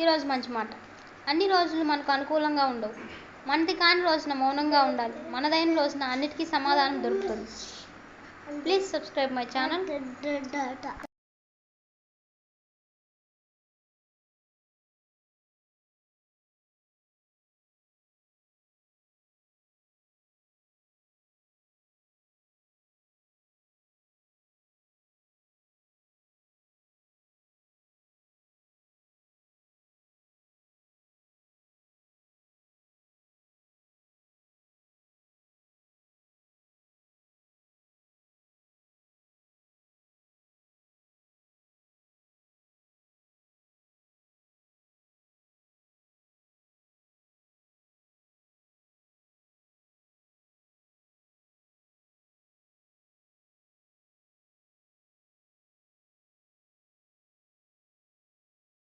ఈరోజు మంచి మాట. అన్ని రోజులు మనకు అనుకూలంగా ఉండవు. మనది కాని రోజున మౌనంగా ఉండాలి. మనదైన రోజున అన్నిటికీ సమాధానం దొరుకుతుంది. Please subscribe my channel